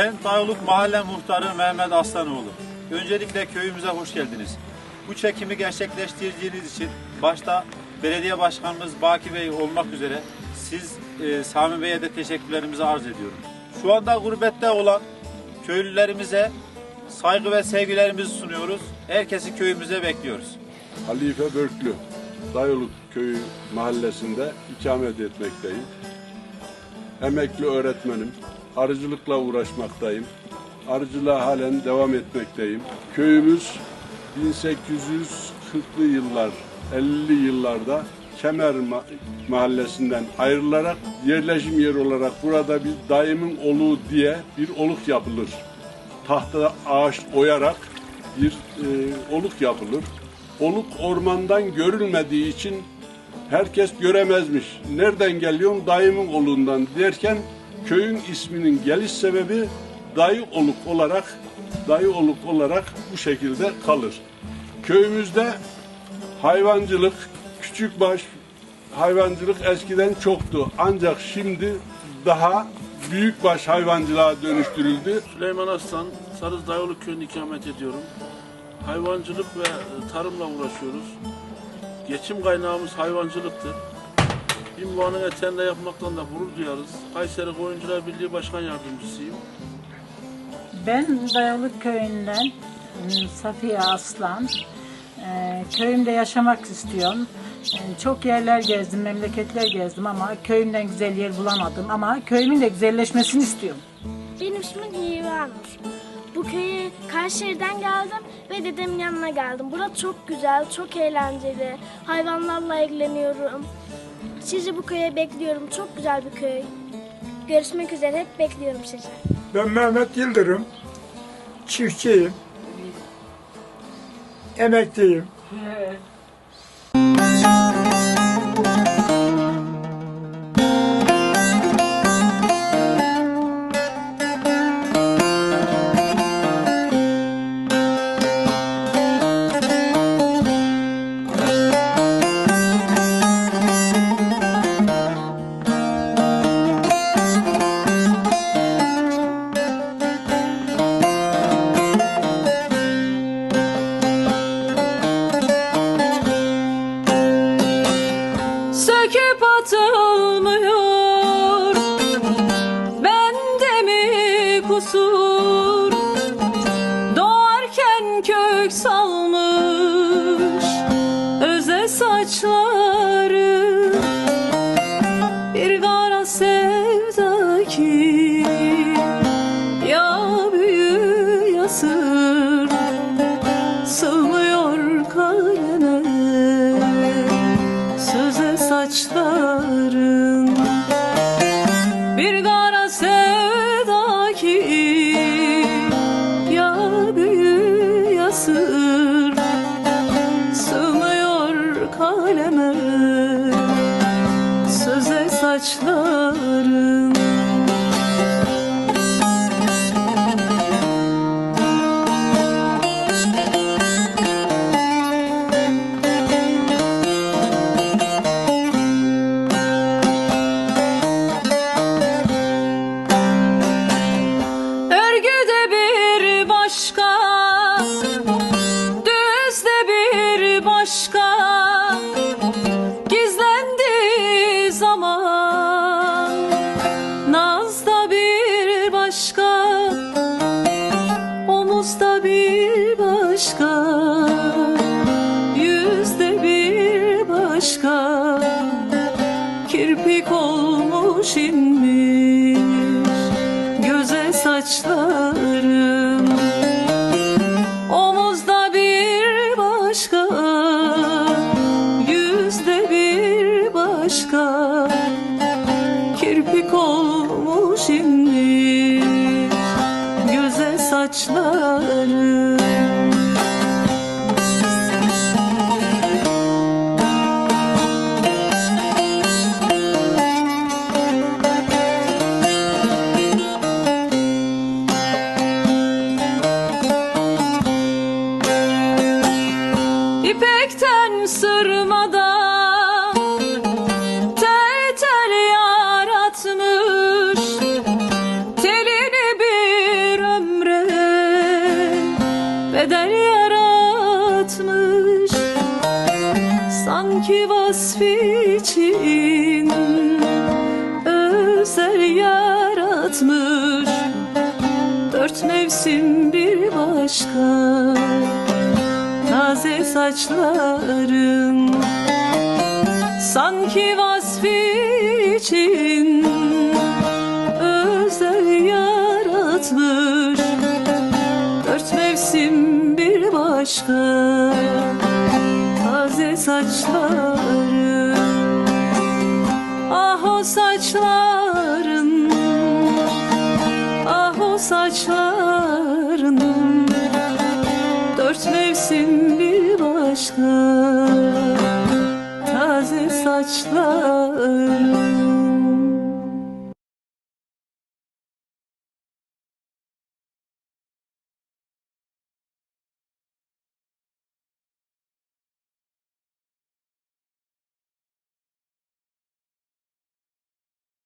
Dayoluk Mahalle Muhtarı Mehmet Aslanoğlu. Öncelikle köyümüze hoş geldiniz. Bu çekimi gerçekleştirdiğiniz için başta belediye başkanımız Baki Bey olmak üzere siz e, Sami Bey'e de teşekkürlerimizi arz ediyorum. Şu anda gurbette olan köylülerimize saygı ve sevgilerimizi sunuyoruz. Herkesi köyümüze bekliyoruz. Halife Börklü, Dayoluk Köyü mahallesinde ikamet etmekteyim. Emekli öğretmenim, arıcılıkla uğraşmaktayım. Arıcılığa halen devam etmekteyim. Köyümüz 1840'lı yıllar, 50'li yıllarda Kemer Ma- mahallesinden ayrılarak yerleşim yeri olarak burada bir daimin oluğu diye bir oluk yapılır. Tahta ağaç oyarak bir e, oluk yapılır. Oluk ormandan görülmediği için herkes göremezmiş. Nereden geliyorsun? Dayımın olundan derken köyün isminin geliş sebebi dayı oluk olarak dayı oluk olarak bu şekilde kalır. Köyümüzde hayvancılık, küçükbaş hayvancılık eskiden çoktu. Ancak şimdi daha büyükbaş hayvancılığa dönüştürüldü. Süleyman Aslan, Sarız Dayoluk köyünde ikamet ediyorum. Hayvancılık ve tarımla uğraşıyoruz. Geçim kaynağımız hayvancılıktır. Binboğa'nın eteğinde yapmaktan da gurur duyarız. Kayseri Koyuncular Birliği Başkan Yardımcısıyım. Ben Dayalık köyünden m, Safiye Aslan. Ee, Köyümde yaşamak istiyorum. Ee, Çok yerler gezdim, memleketler gezdim ama köyümden güzel yer bulamadım. Ama köyümün de güzelleşmesini istiyorum. Benim ismim İvanur. Bu köye Kayseri'den geldim ve dedemin yanına geldim. Burası çok güzel, çok eğlenceli. Hayvanlarla ilgileniyorum. Sizi bu köye bekliyorum. Çok güzel bir köy. Görüşmek üzere. Hep bekliyorum sizi. Ben Mehmet Yıldırım. Çiftçiyim. Emekliyim. Söküp atılmıyor. Bende mi kusur? Doğarken kök salmış Öze saçları bir başka Kirpik olmuş inmiş göze saçlarım. Omuzda bir başka Yüzde bir başka Kirpik olmuş inmiş Göze saçlarım için özel yaratmış. Dört mevsim bir başka Taze saçların. Sanki vasfi için Özel yaratmış. Dört mevsim bir başka Taze saçların. Ah o saçların Ah o saçlarının Dört mevsim bir başka Taze saçların